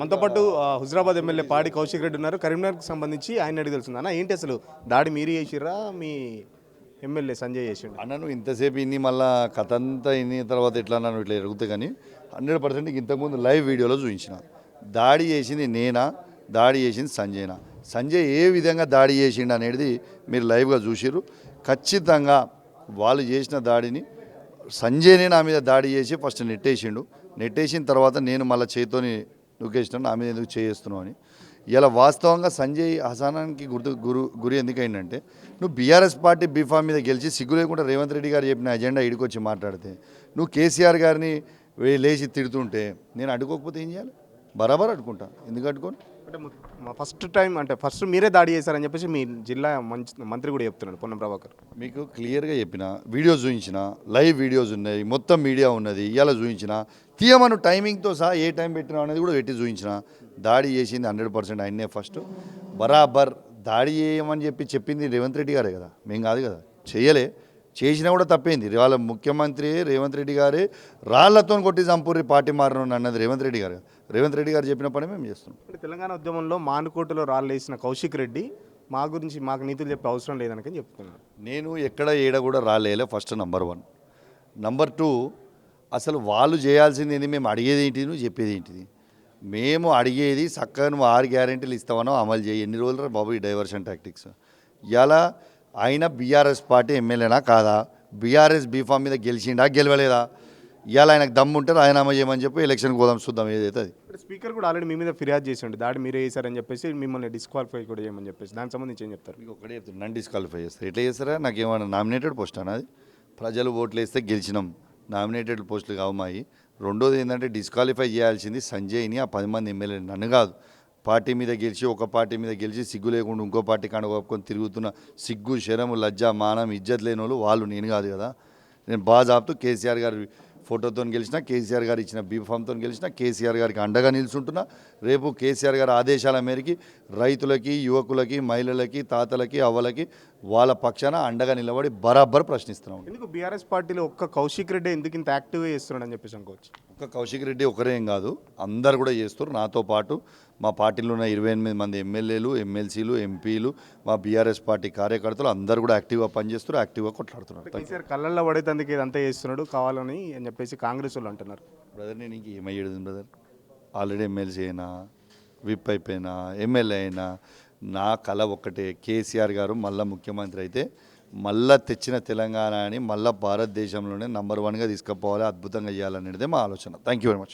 మనతో పాటు హుజరాబాద్ ఎమ్మెల్యే పాడి కౌశిక్ రెడ్డి ఉన్నారు. కరీంనగర్కి సంబంధించి ఆయన అడిగి తెలుస్తుంది అన్న ఏంటి అసలు దాడి మీరు చేసిర్రా? మీ ఎమ్మెల్యే సంజయ్ చేసిండు. అన్న నువ్వు ఇంతసేపు ఇన్ని మళ్ళా కథ అంతా ఇన్ని తర్వాత ఎట్లా నన్ను ఇట్లా జరుగుతాయి కానీ హండ్రెడ్ పర్సెంట్ ఇంతకుముందు లైవ్ వీడియోలో చూపించిన. దాడి చేసింది నేనా? దాడి చేసింది సంజయ్నా? సంజయ్ ఏ విధంగా దాడి చేసిండు అనేది మీరు లైవ్గా చూసిర్రు. ఖచ్చితంగా వాళ్ళు చేసిన దాడిని సంజయ్నే నా మీద దాడి చేసి ఫస్ట్ నెట్టేసిండు. నెట్టేసిన తర్వాత నేను మళ్ళీ చేతితోని నూకేసినాను నా మీద ఎందుకు చేస్తున్నావు అని. ఇలా వాస్తవంగా సంజయ్ హసానానికి గుర్తు గురు గురి ఎందుకైందంటే నువ్వు బీఆర్ఎస్ పార్టీ బీఫామ్ మీద గెలిచి సిగ్గు లేకుండా రేవంత్ రెడ్డి గారు చెప్పిన అజెండా ఇడికొచ్చి మాట్లాడితే నువ్వు కేసీఆర్ గారిని లేచి తిడుతుంటే నేను అడ్డుకోకపోతే ఏం చేయాలి? బరాబర్ అడ్డుకుంటా. ఎందుకు అడ్డుకోను? అంటే మా ఫస్ట్ టైం అంటే ఫస్ట్ మీరే దాడి చేశారని చెప్పేసి మీ జిల్లా మంచి మంత్రి కూడా చెప్తున్నాడు పొన్నం ప్రభాకర్. మీకు క్లియర్గా చెప్పిన వీడియోస్ చూపించిన లైవ్ వీడియోస్ ఉన్నాయి మొత్తం మీడియా ఉన్నది ఇవాళ చూపించిన తీయమను టైమింగ్తో సహా ఏ టైం పెట్టినా అనేది కూడా పెట్టి చూపించిన దాడి చేసింది హండ్రెడ్ పర్సెంట్ ఆయన్నే ఫస్ట్. బరాబర్ దాడి చేయమని చెప్పి చెప్పింది రేవంత్ రెడ్డి గారే కదా మేము కాదు కదా చేయలే. చేసినా కూడా తప్పేంది వాళ్ళ ముఖ్యమంత్రి రేవంత్ రెడ్డి గారే రాళ్ళతో కొట్టి చంపూరి పార్టీ మారను అన్నది రేవంత్ రెడ్డి గారు. రేవంత్ రెడ్డి గారు చెప్పిన పని మేము చేస్తున్నాం. అంటే తెలంగాణ ఉద్యమంలో మానుకోటలో రాళ్ళేసిన కౌశిక్ రెడ్డి మా గురించి మాకు నీతులు చెప్పే అవసరం లేదనకని చెప్తున్నాడు నేను ఎక్కడ ఏడ కూడా రాలేలే first number one number two అసలు వాళ్ళు చేయాల్సింది ఏంది మేము అడిగేది ఏంటిది నువ్వు చెప్పేది ఏంటిది? మేము అడిగేది చక్కగా నువ్వు ఆరు గ్యారెంటీలు ఇస్తావనో అమలు చేయి ఎన్ని రోజులు బాబు ఈ డైవర్షన్ టాక్టిక్స్ ఇలా ఆయన బీఆర్ఎస్ పార్టీ ఎమ్మెల్యేనా కాదా? బీఆర్ఎస్ బీఫామ్ మీద గెలిచిండా గెలవలేదా? ఇవాళ ఆయనకు దమ్ము ఉంటే రాజీనామా చేయమని చెప్పి ఎలక్షన్కి పోదాం చూద్దాం ఏదైతే అది. స్పీకర్ కూడా ఆల్రెడీ మీ మీద ఫిర్యాదు చేసిండు దాడి మీరే చేశారని చెప్పేసి మిమ్మల్ని డిస్క్వాలిఫై కూడా చేయమని చెప్పేసి. దానికి సంబంధించి ఏం చెప్తారు? మీకు ఒకటే చెప్తాను నన్ను డిస్క్వాలిఫై చేస్తారు. ఎట్లా చేస్తారా? నాకు ఏమైనా నామినేటెడ్ పోస్ట్ అన్నది ప్రజలు ఓట్లు వేస్తే గెలిచినాం. నామినేటెడ్ పోస్టులు కావు మాయి. రెండోది ఏంటంటే డిస్క్వాలిఫై చేయాల్సింది సంజయ్ని ఆ పది మంది ఎమ్మెల్యే నన్ను కాదు. పార్టీ మీద గెలిచి ఒక పార్టీ మీద గెలిచి సిగ్గు లేకుండా ఇంకో పార్టీ కనుగొప్పుకొని తిరుగుతున్న సిగ్గు శరము లజ్జ మానం ఇజ్జత్ లేని వాళ్ళు వాళ్ళు నేను కాదు కదా. నేను బాగా ఆపుతూ కేసీఆర్ గారి ఫోటోతో గెలిచిన కేసీఆర్ గారు ఇచ్చిన బీఫామ్తో గెలిచిన కేసీఆర్ గారికి అండగా నిల్చుంటున్నా. రేపు కేసీఆర్ గారి ఆదేశాల మేరకి రైతులకి యువకులకి మహిళలకి తాతలకి అవ్వలకి వాళ్ళ పక్షాన అండగా నిలబడి బరాబర్ ప్రశ్నిస్తున్నాం. ఎందుకు బీఆర్ఎస్ పార్టీలో ఒక్క కౌశిక్ రెడ్డి ఎందుకు ఇంత యాక్టివ్గా చేస్తున్నాడని చెప్పేసి అనుకోవచ్చు? ఒక్క కౌశిక్ రెడ్డి ఒకరే కాదు అందరు కూడా చేస్తారు నాతో పాటు మా పార్టీలో ఉన్న ఇరవై ఎనిమిది మంది ఎమ్మెల్యేలు ఎమ్మెల్సీలు ఎంపీలు మా బీఆర్ఎస్ పార్టీ కార్యకర్తలు అందరు కూడా యాక్టివ్గా పనిచేస్తారు యాక్టివ్గా కొట్లాడుతున్నారు. కేసీఆర్ కళ్ళల్లో పడేందుకు ఇదంతా చేస్తున్నాడు కావాలని అని చెప్పేసి కాంగ్రెస్ వాళ్ళు అంటున్నారు. బ్రదర్ నేను ఇంక ఏమయ్యేది బ్రదర్? ఆల్రెడీ ఎమ్మెల్సీ అయినా విప్ అయిపోయినా ఎమ్మెల్యే అయినా నా కళ ఒక్కటే. కేసీఆర్ గారు మళ్ళీ ముఖ్యమంత్రి అయితే మళ్ళా తెచ్చిన తెలంగాణ అని మళ్ళీ భారతదేశంలోనే నంబర్ వన్గా తీసుకుపోవాలి అద్భుతంగా చేయాలనేది మా ఆలోచన. Thank you very much